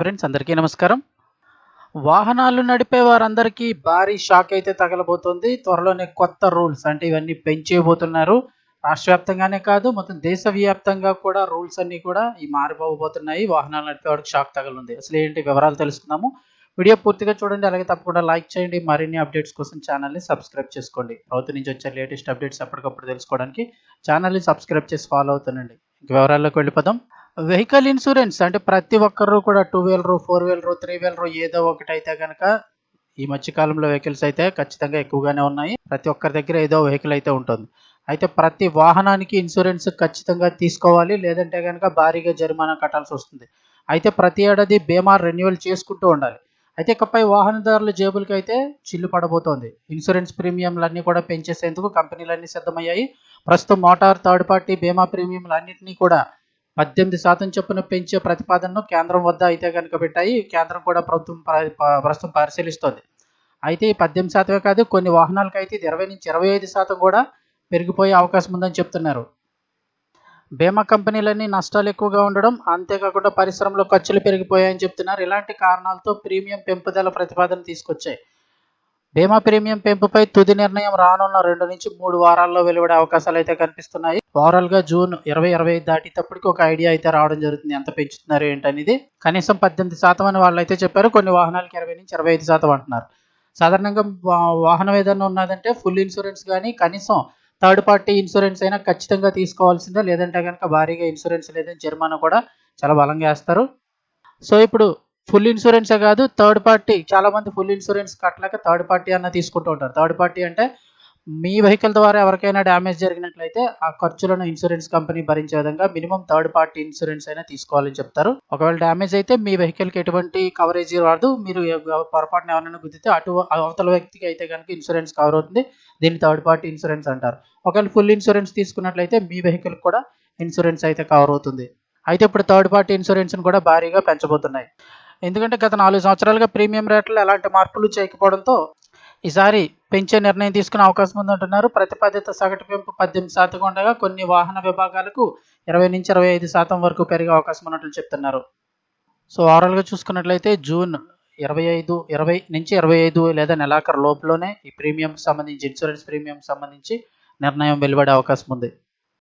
Friends అందరికీ నమస్కారం. వాహనాలు నడిపే వారందరికీ భారీ షాక్ అయితే తగలబోతుంది. త్వరలోనే కొత్త రూల్స్ అంటే ఇవన్నీ పెంచేయబోతున్నారు. రాష్ట్ర వ్యాప్తంగానే కాదు మొత్తం దేశవ్యాప్తంగా కూడా రూల్స్ అన్నీ కూడా ఈ మారిపోబోతున్నాయి వాహనాలు నడిపే వారికి షాక్ తగలుంది అసలు ఏంటి వివరాలు తెలుసుకుందాము. వీడియో పూర్తిగా చూడండి అలాగే తప్పకుండా లైక్ చేయండి. మరిన్ని అప్డేట్స్ కోసం ఛానల్ని సబ్స్క్రైబ్ చేసుకోండి. ప్రభుత్వం నుంచి వచ్చే లేటెస్ట్ అప్డేట్స్ ఎప్పటికప్పుడు తెలుసుకోవడానికి ఛానల్ని సబ్స్క్రైబ్ చేసి ఫాలో అవుతానండి ఇంక వివరాల్లోకి వెళ్ళిపోదాం. వెహికల్ ఇన్సూరెన్స్ అంటే ప్రతి ఒక్కరు కూడా two wheeler four wheeler three wheeler ఏదో ఒకటి అయితే కనుక ఈ మధ్యకాలంలో వెహికల్స్ అయితే ఖచ్చితంగా ఎక్కువగానే ఉన్నాయి. ప్రతి ఒక్కరి దగ్గర ఏదో వెహికల్ అయితే ఉంటుంది. అయితే ప్రతి వాహనానికి ఇన్సూరెన్స్ ఖచ్చితంగా తీసుకోవాలి. లేదంటే కనుక భారీగా జరిమానా కట్టాల్సి వస్తుంది. అయితే ప్రతి ఏడాది బీమా రెన్యువల్ చేసుకుంటూ ఉండాలి. అయితే ఇకపై వాహనదారుల జేబులకి అయితే చిల్లు పడబోతోంది. ఇన్సూరెన్స్ ప్రీమియంలన్నీ కూడా పెంచేసేందుకు కంపెనీలన్నీ సిద్ధమయ్యాయి. ప్రస్తుతం మోటార్ థర్డ్ పార్టీ బీమా ప్రీమియంలు అన్నింటినీ కూడా పద్దెనిమిది శాతం చొప్పున పెంచే ప్రతిపాదనను కేంద్రం వద్ద అయితే కనుక పెట్టాయి. కేంద్రం కూడా ప్రభుత్వం ప- ప్రస్తుతం పరిశీలిస్తోంది. అయితే ఈ పద్దెనిమిది శాతమే కాదు కొన్ని వాహనాలకు అయితే ఇది ఇరవై నుంచి ఇరవై ఐదు శాతం కూడా పెరిగిపోయే అవకాశం ఉందని చెప్తున్నారు. బీమా కంపెనీలన్నీ నష్టాలు ఎక్కువగా ఉండడం అంతేకాకుండా పరిశ్రమలో ఖర్చులు పెరిగిపోయాయని చెప్తున్నారు. ఇలాంటి కారణాలతో ప్రీమియం పెంపుదల ప్రతిపాదన తీసుకొచ్చాయి. బీమా ప్రీమియం పెంపుపై తుది నిర్ణయం రానున్న రెండు నుంచి మూడు వారాల్లో వెలువడే అవకాశాలు అయితే కనిపిస్తున్నాయి. ఓవరాల్గా జూన్ ఇరవై ఇరవై దాటేటప్పటికి ఒక ఐడియా అయితే రావడం జరుగుతుంది. ఎంత పెంచుతున్నారు ఏంటనేది. కనీసం పద్దెనిమిది శాతం అని వాళ్ళు అయితే చెప్పారు. కొన్ని వాహనాలకి ఇరవై నుంచి ఇరవై ఐదు శాతం అంటున్నారు. సాధారణంగా వా- వాహనం ఏదైనా ఉన్నదంటే ఫుల్ ఇన్సూరెన్స్ కానీ కనీసం థర్డ్ పార్టీ ఇన్సూరెన్స్ అయినా ఖచ్చితంగా తీసుకోవాల్సిందే. లేదంటే కనుక భారీగా ఇన్సూరెన్స్ లేదని జరిమానా కూడా చాలా బలంగా వేస్తారు. సో ఇప్పుడు ఫుల్ ఇన్సూరెన్సే కాదు థర్డ్ పార్టీ చాలా మంది ఫుల్ ఇన్సూరెన్స్ కట్టలేక థర్డ్ పార్టీ అన్న తీసుకుంటూ ఉంటారు. థర్డ్ పార్టీ అంటే మీ వెహికల్ ద్వారా ఎవరికైనా డ్యామేజ్ జరిగినట్లయితే ఆ ఖర్చులను ఇన్సూరెన్స్ కంపెనీ భరించే విధంగా మినిమం థర్డ్ పార్టీ ఇన్సూరెన్స్ అయినా తీసుకోవాలని చెప్తారు. ఒకవేళ డ్యామేజ్ అయితే మీ వెహికల్కి ఎటువంటి కవరేజ్ రాదు. మీరు పొరపాటున ఎవరైనా గుద్దితే అటు అవతల వ్యక్తికి అయితే కనుక ఇన్సూరెన్స్ కవర్ అవుతుంది. దీన్ని థర్డ్ పార్టీ ఇన్సూరెన్స్ అంటారు. ఒకవేళ ఫుల్ ఇన్సూరెన్స్ తీసుకున్నట్లయితే మీ వెహికల్ కూడా ఇన్సూరెన్స్ అయితే కవర్ అవుతుంది. అయితే ఇప్పుడు థర్డ్ పార్టీ ఇన్సూరెన్స్ని కూడా భారీగా పెంచబోతున్నాయి. ఎందుకంటే గత నాలుగు సంవత్సరాలుగా ప్రీమియం రేట్లు ఎలాంటి మార్పులు చేయకపోవడంతో ఈసారి పెంచే నిర్ణయం తీసుకునే అవకాశం ఉందంటున్నారు. ప్రతిపాదిత సగటు పెంపు పద్దెనిమిది శాతం ఉండగా కొన్ని వాహన విభాగాలకు ఇరవై నుంచి ఇరవై ఐదు శాతం వరకు పెరిగే అవకాశం ఉన్నట్లు చెప్తున్నారు. సో ఓవరాల్గా చూసుకున్నట్లయితే జూన్ ఇరవై ఐదు ఇరవై నుంచి ఇరవై ఐదు లేదా నెలాఖరు లోపులోనే ఈ ప్రీమియం సంబంధించి ఇన్సూరెన్స్ ప్రీమియం సంబంధించి నిర్ణయం వెలువడే అవకాశం ఉంది.